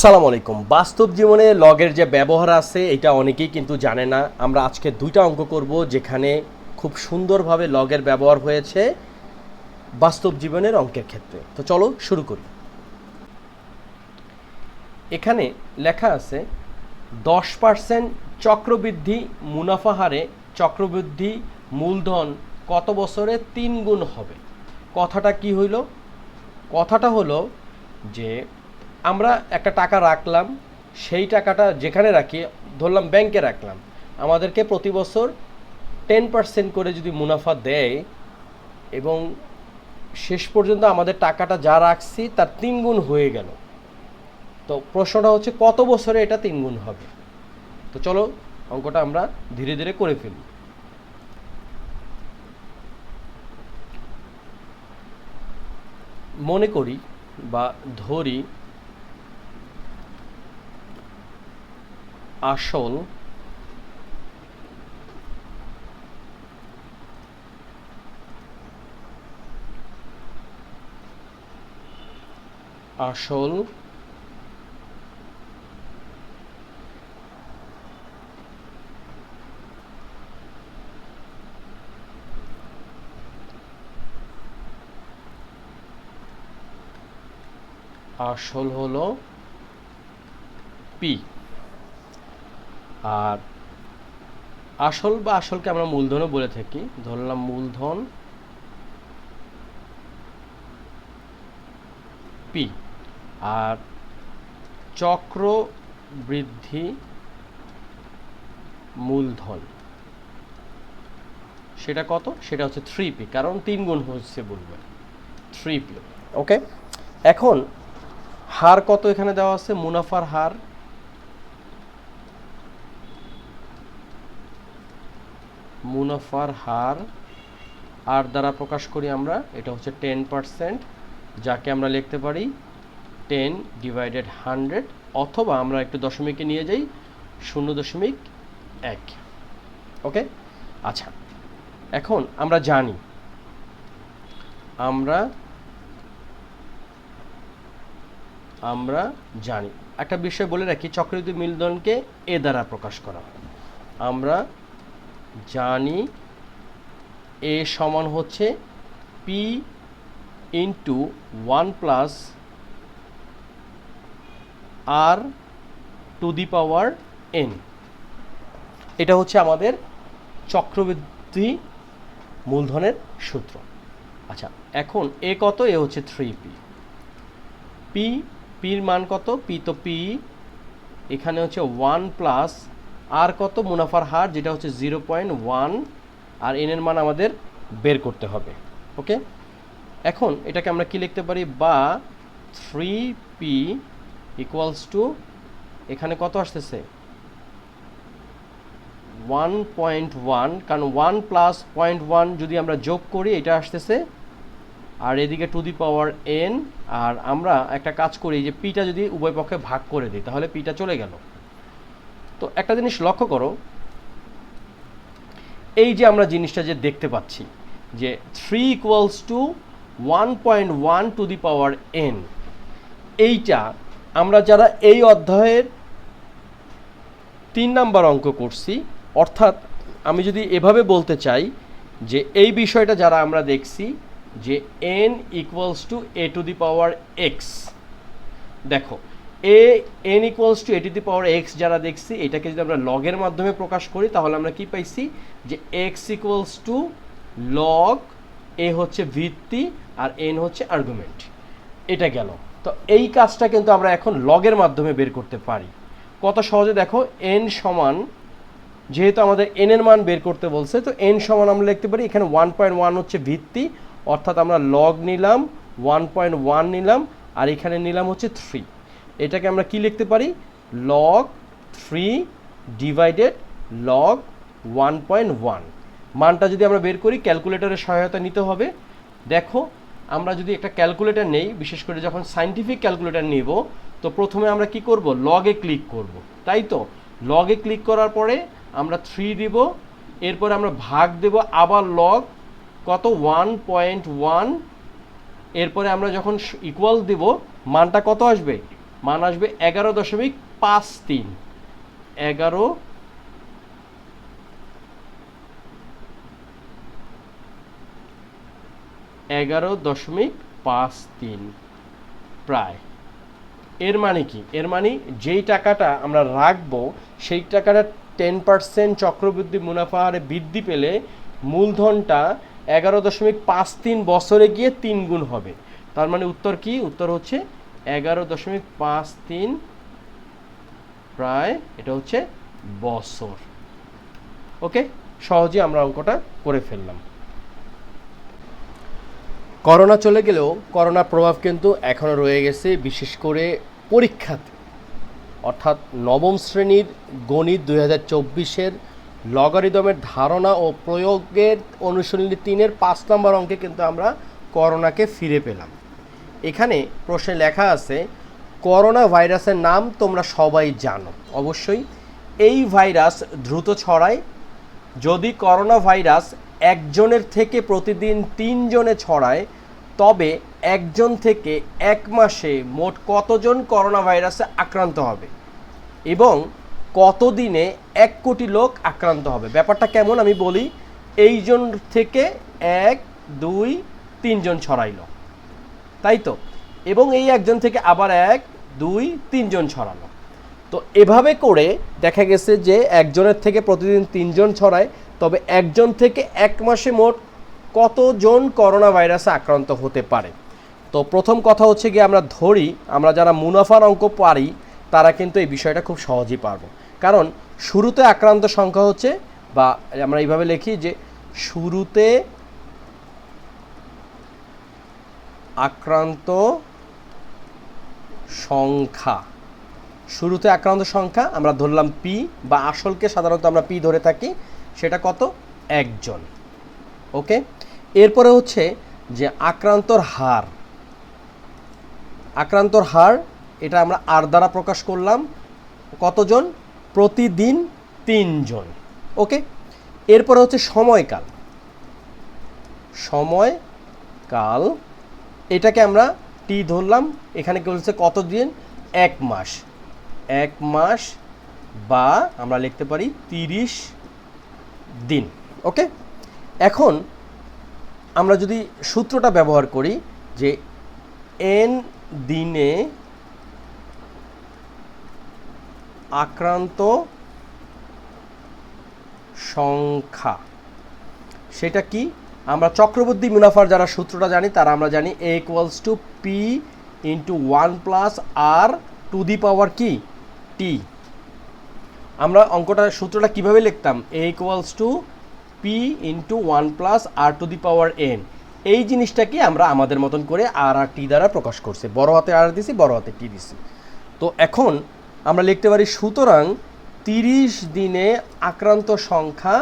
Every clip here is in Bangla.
সালাম আলাইকুম। বাস্তব জীবনে লগের যে ব্যবহার আছে, এটা অনেকেই কিন্তু জানে না। আমরা আজকে দুইটা অঙ্ক করব যেখানে খুব সুন্দরভাবে লগের ব্যবহার হয়েছে বাস্তব জীবনের অঙ্কের ক্ষেত্রে। তো চলো শুরু করি। এখানে লেখা আছে, দশ পার্সেন্ট চক্রবৃদ্ধি মুনাফা হারে চক্রবৃদ্ধি মূলধন কত বছরে তিন গুণ হবে? কথাটা কি হইল? কথাটা হলো যে আমরা একটা টাকা রাখলাম, সেই টাকাটা যেখানে রাখি, ধরলাম ব্যাংকে রাখলাম, আমাদেরকে প্রতি বছর টেন পার্সেন্ট করে যদি মুনাফা দেয় এবং শেষ পর্যন্ত আমাদের টাকাটা যা রাখছি তার তিন গুণ হয়ে গেল। তো প্রশ্নটা হচ্ছে কত বছরে এটা তিন গুণ হবে? তো চলো অঙ্কটা আমরা ধীরে ধীরে করে ফেলি। মনে করি বা ধরি আসল আসল আসল হলো পি। আর আসল বা আসলকে আমরা মূলধনও বলে থাকি। ধরলাম মূলধন পি আর চক্র বৃদ্ধি মূলধন। সেটা কত? সেটা হচ্ছে থ্রি পি কারণ তিন গুণ হচ্ছে বলবে। থ্রি পি ওকে এখন হার কত এখানে দেওয়া আছে? মুনাফার হার মুনাফার হার আর দ্বারা প্রকাশ করি আমরা, এটা হচ্ছে টেন পার্সেন্ট যাকে আমরা লিখতে পারি টেন ডিভাইডেড হান্ড্রেড অথবা আমরা একটু দশমিকে নিয়ে যাই, শূন্য দশমিক এক। ওকে? আচ্ছা এখন আমরা জানি, আমরা আমরা জানি। একটা বিষয় বলে রাখি, চক্রবৃদ্ধি মূলধনকে এ দ্বারা প্রকাশ করা হয়। আমরা জানি এ সমান হচ্ছে P into one plus R to the power N এটা হচ্ছে আমাদের চক্রবৃদ্ধি মূলধনের সূত্র। আচ্ছা এখন এ কত? এ হচ্ছে থ্রি পি পি পির মান কত? পি তো পি এখানে হচ্ছে ওয়ান প্লাস আর কত? মুনাফার হার, যেটা হচ্ছে জিরো পয়েন্ট ওয়ান, আর এনের মান আমাদের বের করতে হবে, ওকে? এখন এটাকে আমরা কি লিখতে পারি? বা থ্রি পি ইকুয়ালস টু এখানে কত আসতেছে? ওয়ান পয়েন্ট ওয়ান, কারণ ওয়ান প্লাস পয়েন্ট ওয়ান যদি আমরা যোগ করি, এটা আসতেছে, আর এদিকে টু দি পাওয়ার এন, আর আমরা একটা কাজ করি যে পিটা যদি উভয় পক্ষে ভাগ করে দিই, তাহলে পিটা চলে গেল। তো একটা জিনিস লক্ষ্য করো, এই যে আমরা জিনিসটা যে দেখতে পাচ্ছি, যে three equals to one point one to the power N এইটা আমরা যারা এই অধ্যায়ের তিন নাম্বার অঙ্ক করছি, অর্থাৎ আমি যদি এভাবে বলতে চাই যে এই বিষয়টা যারা আমরা দেখছি, যে N equals to A to the power X দেখো A N equals to A to the power X যারা দেখছি, এটাকে যদি আমরা লগের মাধ্যমে প্রকাশ করি, তাহলে আমরা কি পাইছি? যে X equals to log A হচ্ছে ভিত্তি আর এন হচ্ছে আর্গুমেন্ট এটা গেল। তো এই কাজটা কিন্তু আমরা এখন লগের মাধ্যমে বের করতে পারি। কত সহজে দেখো এন সমান, যেহেতু আমাদের এন এর মান বের করতে বলছে, তো এন সমান আমরা লিখতে পারি, এখানে ওয়ান পয়েন্ট ওয়ান হচ্ছে ভিত্তি, অর্থাৎ আমরা লগ নিলাম ওয়ান পয়েন্ট ওয়ান নিলাম, আর এখানে নিলাম হচ্ছে থ্রি এটাকে আমরা কি লিখতে পারি? Log three divided log one point one মানটা যদি আমরা বের করি ক্যালকুলেটরের সহায়তা নিতে হবে। দেখো, আমরা যদি একটা ক্যালকুলেটর নেই, বিশেষ করে যখন সাইন্টিফিক ক্যালকুলেটর নিব, তো প্রথমে আমরা কি করব? লগে ক্লিক করব। তাই তো? লগে ক্লিক করার পরে আমরা থ্রি দিব, এরপরে আমরা ভাগ দেব, আবার লগ কত? ওয়ান পয়েন্ট ওয়ান এরপরে আমরা যখন ইকুয়াল দিব, মানটা কত আসবে? মান আসবে এগারো দশমিক পাঁচ তিন। এগারো এগারো দশমিক পাঁচ তিন প্রায়। এর মানে কি? এর মানে যেই টাকাটা আমরা রাখব, সেই টাকাটা টেন পার্সেন্ট চক্রবৃদ্ধি মুনাফা হারে বৃদ্ধি পেলে মূলধনটা এগারো দশমিক পাঁচ তিন বছরে গিয়ে তিন গুণ হবে। তার মানে উত্তর কি? উত্তর হচ্ছে এগারো দশমিক পাঁচ তিন প্রায়, এটা হচ্ছে বছর। ওকে? সহজে আমরা অঙ্কটা করে ফেললাম। করোনা চলে গেলেও করোনার প্রভাব কিন্তু এখনও রয়ে গেছে, বিশেষ করে পরীক্ষাতে। অর্থাৎ নবম শ্রেণির গণিত দুই হাজার চব্বিশের লগারিদমের ধারণা ও প্রয়োগের অনুশীলনী তিনের পাঁচ নম্বর অঙ্কে কিন্তু আমরা করোনাকে ফিরে পেলাম। এখানে প্রশ্নে লেখা আছে করোনা ভাইরাসের নাম তোমরা সবাই জানো। অবশ্যই, এই ভাইরাস দ্রুত ছড়ায়। যদি করোনা ভাইরাস একজনের থেকে প্রতিদিন তিনজনে ছড়ায়, তবে একজন থেকে এক মাসে মোট কতজন করোনা ভাইরাসে আক্রান্ত হবে? এবং কতদিনে এক কোটি লোক আক্রান্ত হবে? ব্যাপারটা কেমন আমি বলি, এইজন থেকে এক, দুই, তিনজন ছড়াইলো। তাই তো? এবং এই একজন থেকে আবার এক, দুই, তিনজন ছড়ানো তো এভাবে করে দেখা গেছে যে একজনের থেকে প্রতিদিন তিনজন ছড়ায়, তবে একজন থেকে এক মাসে মোট কতজন করোনা ভাইরাসে আক্রান্ত হতে পারে? তো প্রথম কথা হচ্ছে গিয়ে আমরা ধরি, আমরা যারা মুনাফার অঙ্ক পারি, তারা কিন্তু এই বিষয়টা খুব সহজেই পারব। কারণ শুরুতে আক্রান্ত সংখ্যা হচ্ছে বা আমরা এইভাবে লিখি যে শুরুতে আক্রান্ত সংখ্যা। শুরুতে আক্রান্ত সংখ্যা, আমরা ধরলাম পি বা আসলকে সাধারণত আমরা পি ধরে থাকি, সেটা কত? একজন। ওকে? এরপরে হচ্ছে যে আক্রান্তর হার। আক্রান্তর হার, এটা আমরা আর দ্বারা প্রকাশ করলাম, কতজন? প্রতিদিন তিনজন। ওকে? এরপরে হচ্ছে সময়কাল। সময়কাল এটাকে আমরা টি ধরলাম, এখানে কি বলছে কতদিন এক মাস। এক মাস বা আমরা লিখতে পারি তিরিশ দিন, ওকে? এখন আমরা যদি সূত্রটা ব্যবহার করি যে এন দিনে আক্রান্ত সংখ্যা, সেটা কি? আমরা চক্রবর্তী মুনাফার যারা সূত্রটা জানি, তারা আমরা জানি A equals to P into one plus R to the power কি? টি আমরা অঙ্কটার সূত্রটা কীভাবে লিখতাম? A equals to P into one plus R to the power N এই জিনিসটাকে আমরা আমাদের মতন করে আর আর টি দ্বারা প্রকাশ করছি। বড় হাতে আর দিছি, বড় হাতে টি দিছি। তো এখন আমরা লিখতে পারি, সুতরাং তিরিশ দিনে আক্রান্ত সংখ্যা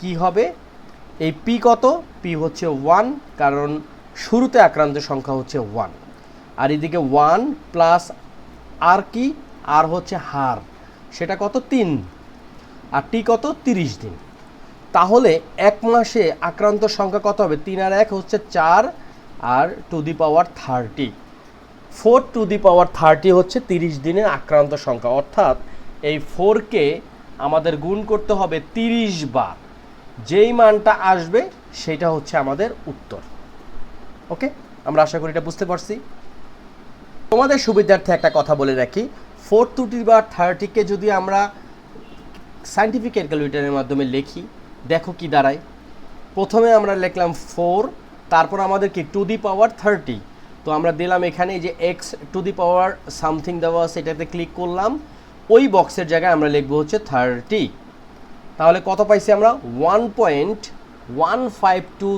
কি হবে? এই পি কত? পি হচ্ছে ওয়ান কারণ শুরুতে আক্রান্ত সংখ্যা হচ্ছে ওয়ান আর এদিকে ওয়ান প্লাস আর কি? আর হচ্ছে হার। সেটা কত? তিন। আর টি কত? তিরিশ দিন। তাহলে এক মাসে আক্রান্ত সংখ্যা কত হবে? তিন আর এক হচ্ছে চার, R to the power thirty four to the power thirty হচ্ছে তিরিশ দিনের আক্রান্ত সংখ্যা। অর্থাৎ এই ফোরকে আমাদের গুণ করতে হবে তিরিশ বার। যেই মানটা আসবে, সেটা হচ্ছে আমাদের উত্তর। ওকে? আমরা আশা করি এটা বুঝতে পারছি। তোমাদের সুবিধার্থে একটা কথা বলে রাখি। ফোর টুটি বা থার্টিকে যদি আমরা সাইন্টিফিক ক্যালকুলেটরের মাধ্যমে লিখি, দেখো কি দাঁড়ায়। প্রথমে আমরা লিখলাম ফোর তারপর আমাদের কি টু দি পাওয়ার থার্টি তো আমরা দিলাম এখানে যে X to the power something দেওয়া সেটাতে ক্লিক করলাম। ওই বক্সের জায়গায় আমরা লিখব হচ্ছে থার্টি তাহলে কত পাইছি আমরা? One point one five two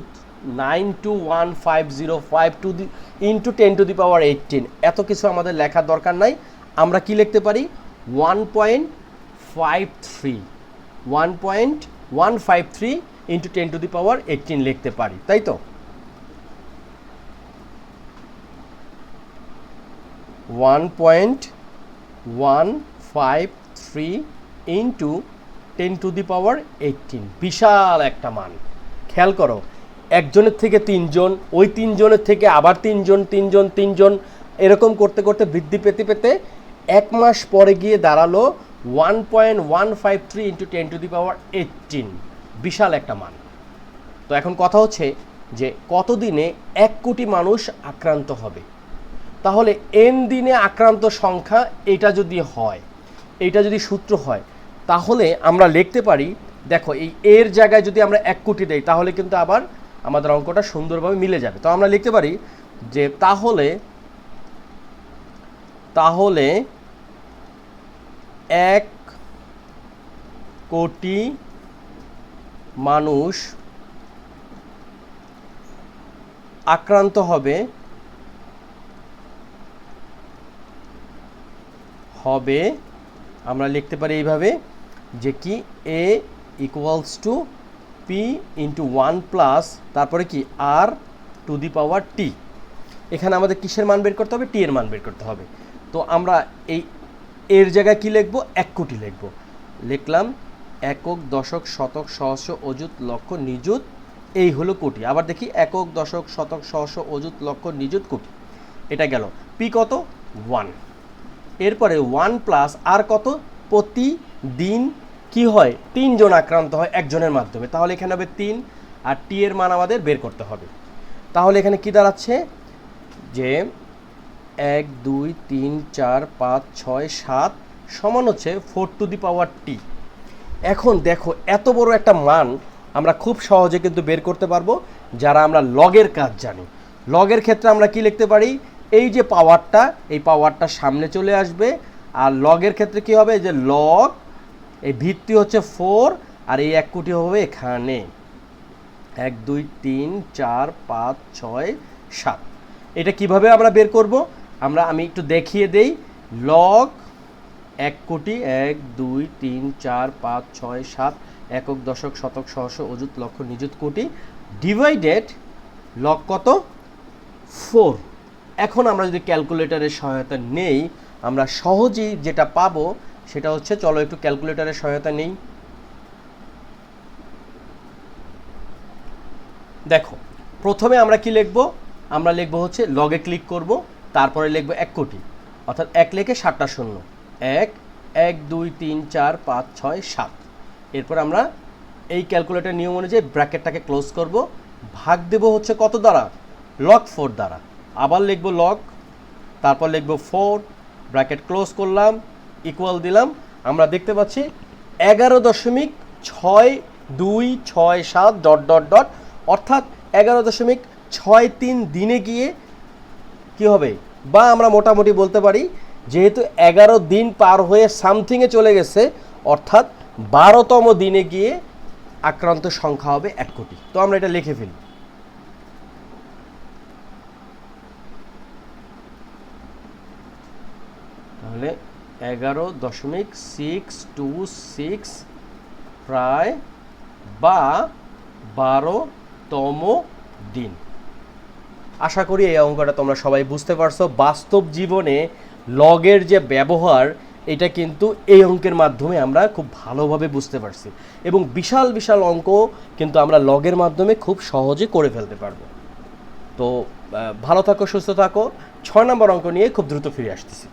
nine two one five zero five to the into ten to the power eighteen এত কিছু আমাদের লেখার দরকার নাই। আমরা কি লিখতে পারি? One point five three one point one five three into ten to the power eighteen লিখতে পারি, তাই তো? One point one five three into ten to the power eighteen. বিশাল একটা মান। খেয়াল করো, একজনের থেকে তিনজন, ওই তিনজনের থেকে আবার তিনজন তিনজন তিনজন, এরকম করতে করতে বৃদ্ধি পেতে পেতে এক মাস পরে গিয়ে দাঁড়াল one point one five three into ten to the power eighteen বিশাল একটা মান। তো এখন কথা হচ্ছে যে কতদিনে এক কোটি মানুষ আক্রান্ত হবে? তাহলে এন দিনে আক্রান্ত সংখ্যা, এটা যদি হয় এইটা যদি সূত্র হয় তাহলে আমরা লিখতে পারি, দেখো এই এর জায়গায় যদি আমরা এক কোটি দেই, তাহলে কিন্তু আবার আমাদের অঙ্কটা সুন্দরভাবে মিলে যাবে। তো আমরা লিখতে পারি যে তাহলে তাহলে এক কোটি মানুষ আক্রান্ত হবে হবে, আমরা লিখতে পারি এইভাবে যে কি? A equals to P into one plus তারপরে কি? আর টু দি পাওয়ার টি এখানে আমাদের কিসের মান বের করতে হবে? টি এর মান বের করতে হবে। তো আমরা এই এর জায়গায় কি লিখব? এক কোটি লিখব। লিখলাম, একক, দশক, শতক, সহস্র, অযুত, লক্ষ, নিযুত, এই হলো কোটি। আবার দেখি, একক, দশক, শতক, সহস্র, অযুত, লক্ষ, নিযুত, কোটি। এটা গেল। পি কত? ওয়ান এরপরে ওয়ান প্লাস আর কত? প্রতিদিন কি হয়? তিনজন আক্রান্ত হয় একজনের মাধ্যমে। তাহলে এখানে হবে তিন, আর টি এর মান আমাদের বের করতে হবে। তাহলে এখানে কি দাঁড়াচ্ছে? যে এক, দুই, তিন, চার, পাঁচ, ছয়, সাত সমান হচ্ছে ফোর টু দি পাওয়ার টি। এখন দেখো, এত বড় একটা মান আমরা খুব সহজে কিন্তু বের করতে পারব, যারা আমরা লগের কাজ জানি। লগের ক্ষেত্রে আমরা কি লিখতে পারি? এই যে পাওয়ারটা, এই পাওয়ারটা সামনে চলে আসবে, আর লগের ক্ষেত্রে কি হবে? যে লগ এই ভিত্তি হচ্ছে ফোর আর এই এক কোটি হবে এখানে। এক, দুই, তিন, চার, পাঁচ, ছয়, সাত। এটা কীভাবে আমরা বের করব? আমরা, আমি একটু দেখিয়ে দেই। লগ এক কোটি, এক, দুই, তিন, চার, পাঁচ, ছয়, সাত, একক দশক, শতক, সহস্র, অযুত, লক্ষ, নিযুত কোটি ডিভাইডেড লগ কত? ফোর। এখন আমরা যদি ক্যালকুলেটরের সহায়তা নেই, আমরা সহজেই যেটা পাবো সেটা হচ্ছে, চলো একটু ক্যালকুলেটরের সহায়তা নেই। দেখো, প্রথমে আমরা কি লিখব? আমরা লিখব হচ্ছে লগে ক্লিক করব, তারপরে লিখব এক কোটি। অর্থাৎ এক লেখে সাতটা শূন্য। এক এক, দুই, তিন, চার, পাঁচ, ছয়, সাত। এরপর আমরা এই ক্যালকুলেটর নিয়ম অনুযায়ী ব্র্যাকেটটাকে ক্লোজ করব। ভাগ দেব হচ্ছে কত দ্বারা? লগ ফোর দ্বারা। আবার লিখব লগ তারপর লিখব ফোর ব্র্যাকেট ক্লোজ করলাম। ইকুয়াল দিলাম। আমরা দেখতে পাচ্ছি এগারো দশমিক ছয় দুই ছয় সাত ডট ডট ডট। অর্থাৎ এগারো দশমিক ছয় তিন দিনে গিয়ে কি হবে? বা আমরা মোটামুটি বলতে পারি, যেহেতু এগারো দিন পার হয়ে সামথিংয়ে চলে গেছে, অর্থাৎ বারোতম দিনে গিয়ে আক্রান্ত সংখ্যা হবে এক কোটি। তো আমরা এটা লিখে ফেলি। তাহলে এগারো দশমিক সিক্স টু সিক্স প্রায় বা বারোতম দিন। আশা করি এই অঙ্কটা তোমরা সবাই বুঝতে পারছ। বাস্তব জীবনে লগের যে ব্যবহার, এটা কিন্তু এই অঙ্কের মাধ্যমে আমরা খুব ভালোভাবে বুঝতে পারছি এবং বিশাল বিশাল অঙ্ক কিন্তু আমরা লগের মাধ্যমে খুব সহজে করে ফেলতে পারব। তো ভালো থাকো, সুস্থ থাকো। ছয় নম্বর অঙ্ক নিয়ে খুব দ্রুত ফিরে আসতেছি।